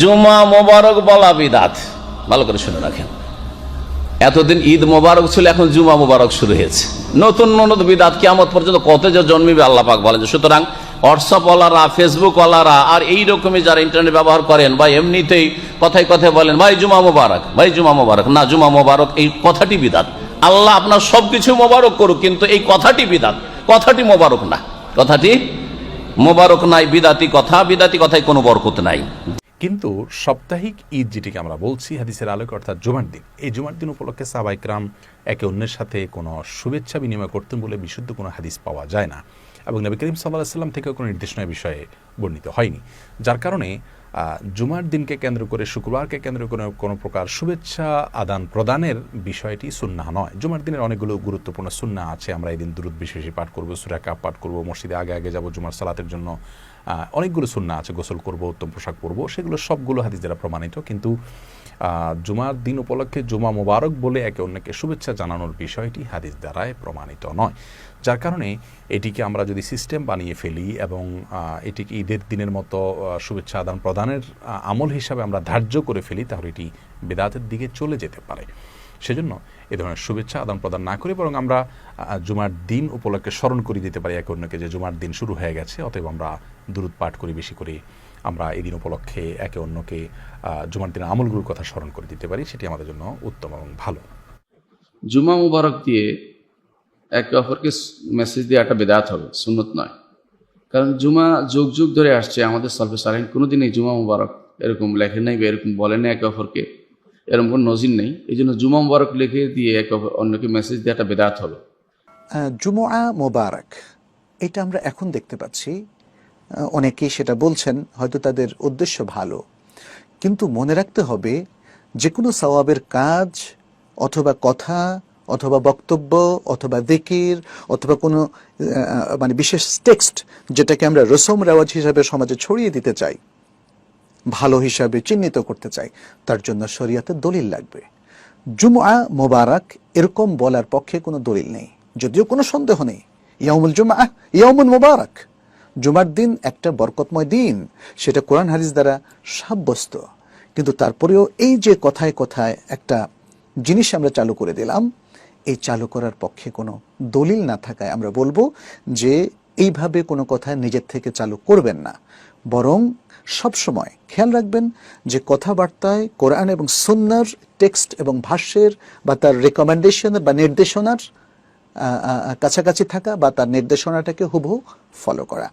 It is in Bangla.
জুমা মোবারক বলা বিদাত। ভালো করে শুনে রাখেন। এতদিন ঈদ মোবারক ছিল, এখন জুমা মোবারক শুরু হয়েছে। নতুন নতুন বিদাত কিয়ামত পর্যন্ত কত যে জন্মিবে আল্লাহ পাক বলেন সুতরাং ফেসবুক ওয়ালারা আর এই রকমই যারা ইন্টারনেট ব্যবহার করেন বা এমনিতেই কথায় কথায় বলেন, ভাই, জুমা মোবারক, ভাই, জুমা মোবারক। না, জুমা মোবারক এই কথাটি বিদাত। আল্লাহ আপনার সবকিছু মোবারক করুক, কিন্তু এই কথাটি বিদাত। কথাটি মোবারক না। কথাটি মোবারক নাই, বিদাতি কথা, বিদাতি কথায় কোনো বরকত নাই। কিন্তু সাপ্তাহিক ঈদ যেটিকে আমরা বলছি, হাদিসের আলোকে অর্থাৎ জুমার দিন, এই জুমার দিন উপলক্ষে সাবাইকরাম একে অন্যের সাথে কোনো শুভেচ্ছা বিনিময় করতেন বলে বিশুদ্ধ কোনো হাদিস পাওয়া যায় না। এবং নবী করিম সাল্লাহ সাল্লাম থেকেও কোনো নির্দেশনা বিষয়ে বর্ণিত হয়নি। যার কারণে জুমার দিনকে কেন্দ্র করে, শুক্রবারকে কেন্দ্র করে কোনো প্রকার শুভেচ্ছা আদান প্রদানের বিষয়টি সুন্না নয়। জুমার দিনের অনেকগুলো গুরুত্বপূর্ণ সুন্না আছে, আমরা এদিন দিন দূরত বেশি বেশি পাঠ করব সুরাকা পাঠ করব, মসজিদে আগে আগে যাব, জুমার সালাতের জন্য অনেকগুলো সুন্না আছে, গোসল করব, উত্তম পোশাক পরবো, সেগুলো সবগুলো হাদিস দ্বারা প্রমাণিত, কিন্তু জুমার দিন উপলক্ষে জুমা মোবারক বলে একে অন্যকে শুভেচ্ছা জানানোর বিষয়টি হাদিস দ্বারায় প্রমাণিত নয়। যার কারণে এটিকে আমরা যদি সিস্টেম বানিয়ে ফেলি এবং এটিকে ঈদের দিনের মতো শুভেচ্ছা আদান প্রদানের আমল হিসাবে আমরা ধার্য করে ফেলি, তাহলে এটি বেদাতের দিকে চলে যেতে পারে। সেজন্য এ ধরনের শুভেচ্ছা আদান প্রদান না করে বরং আমরা জুমার দিন উপলক্ষে স্মরণ করে দিতে পারি একে অন্যকে যে জুমার দিন শুরু হয়ে গেছে, অতএব আমরা দূরত পাঠ করি, বেশি করে আমরা এই দিন উপলক্ষে একে অন্যকে জুমার দিনের আমলগুলোর কথা স্মরণ করে দিতে পারি, সেটি আমাদের জন্য উত্তম এবং ভালো। জুমা মুবারক দিয়ে একে অপরকে মেসেজ দিয়ে একটা বেদাত হবে, সুন্নত নয়। কারণ জুমা যুগ যুগ ধরে আসছে, আমাদের সলফে সালেন কোনোদিনই জুমা মুবারক এরকম লেখেন নাই বা এরকম বলেন একে অপরকে। এরকম কোনো নজির নেই। এই জন্য জুমা মুবারক লিখে দিয়ে এক অন্যকে মেসেজ একটা বেদাত হবে। জুমুআ মোবারক, এটা আমরা এখন দেখতে পাচ্ছি। অনেকেই সেটা বলছেন, হয়তো তাদের উদ্দেশ্য ভালো। কিন্তু মনে রাখতে হবে যে কোনো সওয়াবের কাজ অথবা কথা, অথবা বক্তব্য, অথবা দিকির অথবা কোনো মানে বিশেষ টেক্সট যেটাকে আমরা রসম রেওয়াজ হিসাবে সমাজে ছড়িয়ে দিতে চাই ভালো হিসাবে চিহ্নিত করতে চাই। তার জন্য শরিয়াতের দলিল লাগবে। জুমআ মোবারক এরকম বলার পক্ষে কোনো দলিল নেই। যদিও কোনো সন্দেহ নেই। ইয়ামুল জুমআ ইয়ামুল মোবারক। জুমার দিন একটা বরকতময় দিন। সেটা কোরআন হাদিস দ্বারা সাব্যস্ত। কিন্তু তারপরেও এই যে কথায় কথায় একটা জিনিস আমরা চালু করে দিলাম, এই চালু করার পক্ষে কোনো দলিল না থাকায় আমরা বলব যে এইভাবে কোনো কথা নিজের থেকে চালু করবেন না। বরং সবসময় খেয়াল রাখবেন যে কথাবার্তায় কোরআন এবং সুন্নার টেক্সট এবং ভাষ্যের বা তার রেকমেন্ডেশনের বা নির্দেশনার কাছাকাছি থাকা বা তার নির্দেশনাটাকে হুবহু ফলো করা।